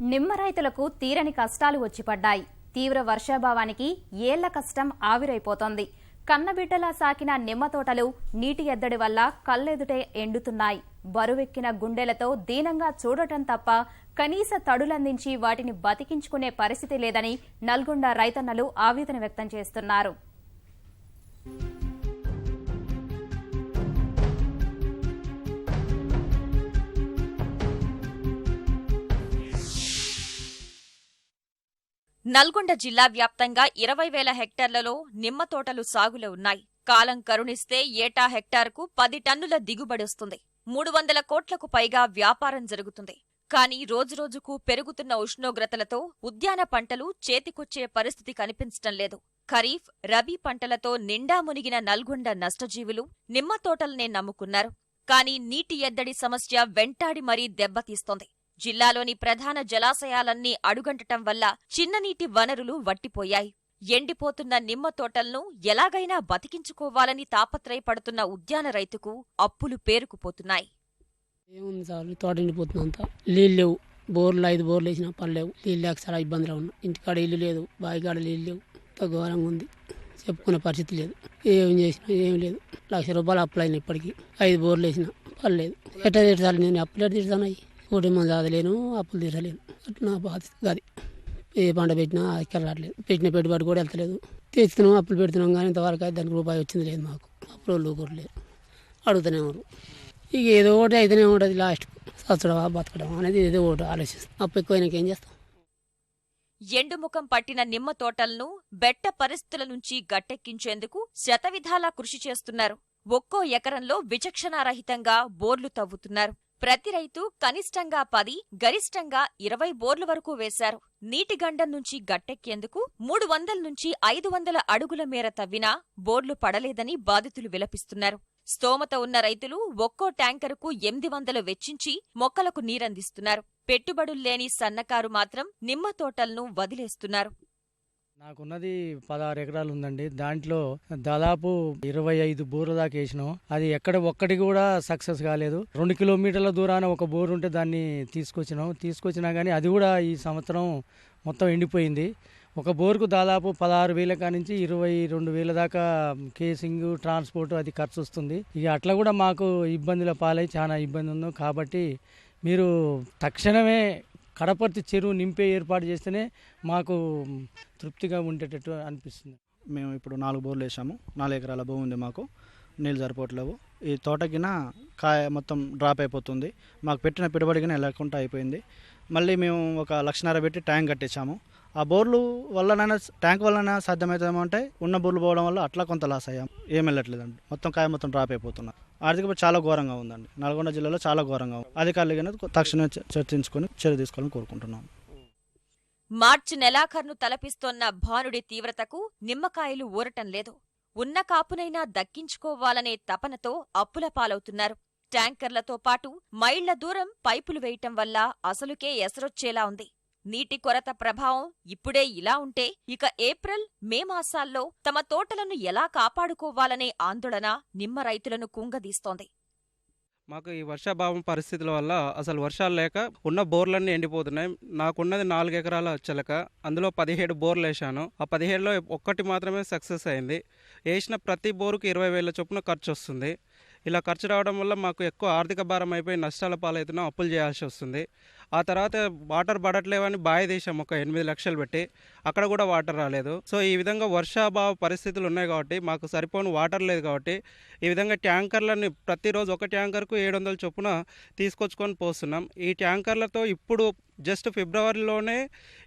నిమ్మ రైతులకు తీరని కష్టాలు వచ్చిపడ్డాయి. తీవ్ర వర్షాభావానికి ఏళ్ళ కష్టం ఆవిరైపోతోంది. కన్నబిడ్డలా సాకిన నిమ్మ తోటలు నీటి ఎద్దడి వల్ల కళ్ళెదుటే ఎండుతున్నాయి. బరువెక్కిన గుండెలతో దీనంగా చూడటం తప్ప కనీస తడులందించి వాటిని బతికించుకునే పరిస్థితి లేదని నల్గొండ రైతన్నలు ఆవేదన వ్యక్తం చేస్తున్నారు. నల్గొండ జిల్లా వ్యాప్తంగా ఇరవై వేల హెక్టార్లలో నిమ్మ తోటలు సాగులో ఉన్నాయి. కాలం కరుణిస్తే ఏటా హెక్టార్కు పది టన్నుల దిగుబడొస్తుంది మూడు వందల కోట్లకు పైగా వ్యాపారం జరుగుతుంది. కానీ రోజురోజుకు పెరుగుతున్న ఉష్ణోగ్రతలతో ఉద్యాన పంటలు చేతికొచ్చే పరిస్థితి కనిపించటం లేదు. ఖరీఫ్ రబీ పంటలతో నిండా మునిగిన నల్గొండ నష్టజీవులు నిమ్మ తోటలనే నమ్ముకున్నారు. కానీ నీటి ఎద్దడి సమస్య వెంటాడి మరీ దెబ్బతీస్తోంది. జిల్లాలోని ప్రధాన జలాశయాలన్నీ అడుగంటటం వల్ల చిన్ననీటి వనరులు వట్టిపోయాయి. ఎండిపోతున్న నిమ్మ తోటలను ఎలాగైనా బతికించుకోవాలని తాపత్రయపడుతున్న ఉద్యాన రైతుకు అప్పులు పేరుకుపోతున్నాయి. ఏముంది సార్ తోట ఎండిపోతుంది అంతా. నీళ్ళు లేవు. బోర్లు ఐదు బోర్లు వేసినా పర్లేవు. నీళ్ళు లేక చాలా ఇబ్బందిగా ఉన్నాం. ఇంటికాడ ఇల్లు లేదు బావికాడ నీళ్ళు లేవు. అంత ఘోరంగా ఉంది. చెప్పుకునే పరిస్థితి లేదు. ఏం చేసినా ఏం లేదు. లక్ష రూపాయలు అప్పులు ఇప్పటికీ. ఐదు బోర్లు వేసినా పర్లేదు. ఎట్లా తీర్చాలి నేను అప్పులు ఎట్లా తీర్చాను ఒకటి మంది చదవలేను అప్పులు తీరలేను. అట్లా నా బాధ అది ఏ పంట పెట్టినా ఇక్కడ రావట్లేదు. పెట్టిన పెట్టుబడి కూడా వెళ్తలేదు. తెస్తున్నాం అప్పులు పెడుతున్నాం కానీ ఇంతవరకు అయితే దానికి రూపాయి వచ్చింది లేదు మాకు. అప్పుడు వాళ్ళు కూడా లేదు. అడుగుతూనే ఉన్నారు. ఇక ఏదో ఒకటి అయితేనే ఉంటుంది లాస్ట్ చచ్చడమా బతకడం అనేది ఏదో ఒకటి ఆలోచిస్తాం. అప్పు ఎక్కువైనాక ఏం చేస్తాం? ఎండుముఖం పట్టిన నిమ్మ తోటలను బెట్ట పరిస్థితుల నుంచి గట్టెక్కించేందుకు శతవిధాలా కృషి చేస్తున్నారు. ఒక్కో ఎకరంలో విచక్షణారహితంగా బోర్లు తవ్వుతున్నారు. ప్రతి రైతు కనిష్టంగా పది గరిష్టంగా ఇరవై బోర్లు వరకు వేశారు. నీటి గండం నుంచి గట్టెక్కేందుకు మూడు వందల నుంచి ఐదు వందల అడుగుల మేర తవ్వినా బోర్లు పడలేదని బాధితులు విలపిస్తున్నారు. స్తోమత ఉన్న రైతులు ఒక్కో ట్యాంకరుకు ఎనిమిది వందలు వెచ్చించి మొక్కలకు నీరందిస్తున్నారు. పెట్టుబడుల్లేని సన్నకారు మాత్రం నిమ్మ తోటలను వదిలేస్తున్నారు. నాకున్నది పదహారు ఎకరాలు ఉందండి. దాంట్లో దాదాపు ఇరవై ఐదు బోర్ల దాకా వేసినాం. అది ఎక్కడ ఒక్కటి కూడా సక్సెస్ కాలేదు. రెండు కిలోమీటర్ల దూరాన ఒక బోర్ ఉంటే దాన్ని తీసుకొచ్చినాం. తీసుకొచ్చినా కానీ అది కూడా ఈ సంవత్సరం మొత్తం ఎండిపోయింది. ఒక బోర్కు దాదాపు పదహారు వేల కానించి ఇరవై రెండు వేల దాకా కేసింగ్ ట్రాన్స్పోర్ట్ అది ఖర్చు వస్తుంది. ఇక అట్లా కూడా మాకు ఇబ్బందుల పాలై చాలా ఇబ్బంది ఉంది. కాబట్టి మీరు తక్షణమే కడపర్తి చెరువు నింపే ఏర్పాటు చేస్తేనే మాకు తృప్తిగా ఉండేటట్టు అనిపిస్తుంది. మేము ఇప్పుడు నాలుగు బోర్లు వేసాము. నాలుగు ఎకరాల భూమి ఉంది మాకు. నీళ్ళు సరిపోవట్లేవు. ఈ తోటకిన కాయ మొత్తం డ్రాప్ అయిపోతుంది. మాకు పెట్టిన పెట్టుబడికిన లేకుండా అయిపోయింది. మళ్ళీ మేము ఒక లక్షన్నర పెట్టి ట్యాంక్ కట్టేశాము. ఆ బోర్లు వల్లనైనా ట్యాంక్ వల్లనైనా సాధ్యమవుతుందేమో అంటే ఉన్న బోర్లు పోవడం వల్ల అట్లా కొంత లాస్ అయ్యాం. ఏం వెళ్ళట్లేదండి. మొత్తం కాయ మొత్తం డ్రాప్ అయిపోతున్నారు ఆర్థిక చాలా ఘోరంగా ఉందండి. నల్గొండ జిల్లాలో చాలా ఘోరంగా ఉంది. అధికారులు తక్షణమే చర్చించుకొని చర్య తీసుకోవాలని కోరుకుంటున్నాం. మార్చి నెలాఖరును తలపిస్తోన్న భానుడి తీవ్రతకు నిమ్మకాయలు ఊరటం లేదు. ఉన్న కాపునైనా దక్కించుకోవాలనే తపనతో అప్పుల పాలవుతున్నారు. ట్యాంకర్లతో పాటు మైళ్ళ దూరం పైపులు వేయటం వల్ల అసలుకే ఎసరొచ్చేలా ఉంది. నీటి కొరత ప్రభావం ఇప్పుడే ఇలా ఉంటే ఇక ఏప్రిల్ మే మాసాల్లో తమ తోటలను ఎలా కాపాడుకోవాలనే ఆందోళన నిమ్మ రైతులను కుంగదీస్తోంది. మాకు ఈ వర్షాభావం పరిస్థితుల వల్ల అసలు వర్షాలు లేక ఉన్న బోర్లన్నీ ఎండిపోతున్నాయి. నాకున్నది నాలుగు ఎకరాల చిలక అందులో పదిహేడు బోర్లు వేసాను ఆ పదిహేడులో ఒక్కటి మాత్రమే సక్సెస్ అయింది. వేసిన ప్రతి బోరుకు ఇరవై వేల చొప్పున ఖర్చు వస్తుంది. ఇలా ఖర్చు రావడం వల్ల మాకు ఎక్కువ ఆర్థిక భారం అయిపోయి నష్టాల పాలవుతున్నాం అప్పులు చేయాల్సి వస్తుంది. ఆ తర్వాత వాటర్ పడట్లేవని బాయ్ తీసాం ఒక ఎనిమిది లక్షలు పెట్టి. అక్కడ కూడా వాటర్ రాలేదు. సో ఈ విధంగా వర్షాభావ పరిస్థితులు ఉన్నాయి కాబట్టి మాకు సరిపోని వాటర్ లేదు కాబట్టి ఈ విధంగా ట్యాంకర్లని ప్రతిరోజు ఒక ట్యాంకర్కు ఏడు వందల చొప్పున తీసుకొచ్చుకొని పోస్తున్నాం. ఈ ట్యాంకర్లతో ఇప్పుడు జస్ట్ ఫిబ్రవరిలోనే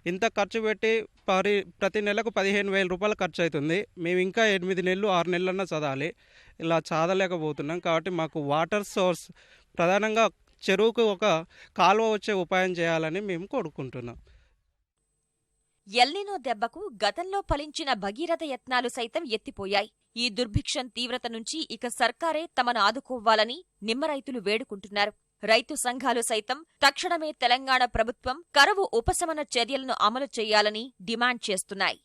ఇంత ఖర్చు పెట్టి పరి ప్రతి నెలకు పదిహేను వేల రూపాయలు ఖర్చు అవుతుంది మేము ఇంకా ఎనిమిది నెలలు ఆరు నెలలన్నా చదవాలి ఇలా చదవలేకపోతున్నాం కాబట్టి మాకు వాటర్ సోర్స్ ప్రధానంగా చెరువుకు ఒక కాలువ వచ్చే ఉపాయం చేయాలని మేము కోరుకుంటున్నాం. ఎల్నినో దెబ్బకు గతంలో ఫలించిన భగీరథ యత్నాలు సైతం ఎత్తిపోయాయి. ఈ దుర్భిక్షం తీవ్రత నుంచి ఇక సర్కారే తమను ఆదుకోవాలని నిమ్మ రైతులు వేడుకుంటున్నారు. రైతు సంఘాలు సైతం తక్షణమే తెలంగాణ ప్రభుత్వం కరువు ఉపశమన చర్యలను అమలు చేయాలని డిమాండ్ చేస్తున్నాయి.